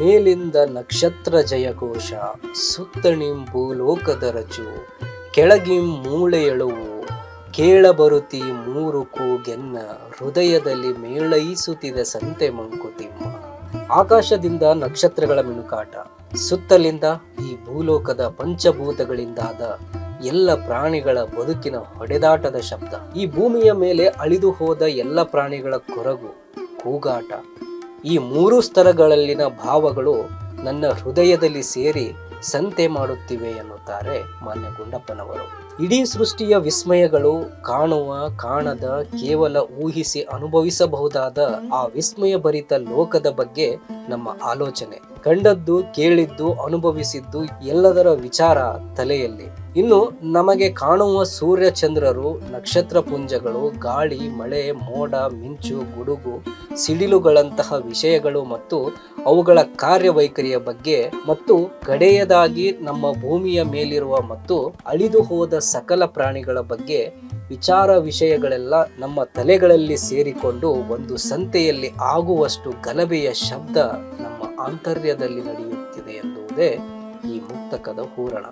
ಮೇಲಿಂದ ನಕ್ಷತ್ರ ಜಯಘೋಷ ಸುತ್ತಣಿಂ ಭೂಲೋಕದ ರಜು ಕೆಳಗಿಂ ಮೂಳೆ ಎಳುವು, ಕೇಳಬರುತಿ ಮೂರು ಕೂಗೆನ್ನ ಹೃದಯದಲ್ಲಿ ಮೇಳೈಸುತ್ತಿದೆ ಸಂತೆ ಮಂಕುತಿಮ್ಮ. ಆಕಾಶದಿಂದ ನಕ್ಷತ್ರಗಳ ಮಿಣುಕಾಟ ಸುತ್ತಲಿಂದ ಈ ಭೂಲೋಕದ ಪಂಚಭೂತಗಳಿಂದಾದ ಎಲ್ಲ ಪ್ರಾಣಿಗಳ ಬದುಕಿನ ಹೊಡೆದಾಟದ ಶಬ್ದ. ಈ ಭೂಮಿಯ ಮೇಲೆ ಅಳಿದು ಹೋದ ಎಲ್ಲ ಪ್ರಾಣಿಗಳ ಕೊರಗು, ಕೂಗಾಟ ಈ ಮೂರು ಸ್ತರಗಳಲ್ಲಿನ ಭಾವಗಳು ನನ್ನ ಹೃದಯದಲ್ಲಿ ಸೇರಿ ಸಂತೆ ಮಾಡುತ್ತಿವೆ ಎನ್ನುತ್ತಾರೆ ಮಾನ್ಯ ಗುಂಡಪ್ಪನವರು ಇಡೀ ಸೃಷ್ಟಿಯ ವಿಸ್ಮಯಗಳು ಕಾಣುವ, ಕಾಣದ, ಕೇವಲ ಊಹಿಸಿ ಅನುಭವಿಸಬಹುದಾದ ಆ ವಿಸ್ಮಯ ಭರಿತ ಲೋಕದ ಬಗ್ಗೆ ನಮ್ಮ ಆಲೋಚನೆ. ಕಂಡದ್ದು, ಕೇಳಿದ್ದು, ಅನುಭವಿಸಿದ್ದು ಎಲ್ಲದರ ವಿಚಾರ ತಲೆಯಲ್ಲಿ. ಇನ್ನು ನಮಗೆ ಕಾಣುವ ಸೂರ್ಯ ಚಂದ್ರರು ನಕ್ಷತ್ರ ಪುಂಜಗಳು, ಗಾಳಿ, ಮಳೆ, ಮೋಡ, ಮಿಂಚು, ಗುಡುಗು, ಸಿಡಿಲುಗಳಂತಹ ವಿಷಯಗಳು ಮತ್ತು ಅವುಗಳ ಕಾರ್ಯವೈಖರಿಯ ಬಗ್ಗೆ ಮತ್ತು ಕಡೆಯದಾಗಿ ನಮ್ಮ ಭೂಮಿಯ ಮೇಲಿರುವ ಮತ್ತು ಅಳಿದು ಹೋದ ಸಕಲ ಪ್ರಾಣಿಗಳ ಬಗ್ಗೆ ವಿಚಾರ ವಿಷಯಗಳೆಲ್ಲ ನಮ್ಮ ತಲೆಗಳಲ್ಲಿ ಸೇರಿಕೊಂಡು ಒಂದು ಸಂತೆಯಲ್ಲಿ ಆಗುವಷ್ಟು ಗಲಭೆಯ ಶಬ್ದ ನಮ್ಮ ಆಂತರ್ಯದಲ್ಲಿ ನಡೆಯುತ್ತಿದೆ ಎನ್ನುವುದೇ ಈ ಮುಕ್ತಕದ ಹೂರಣ.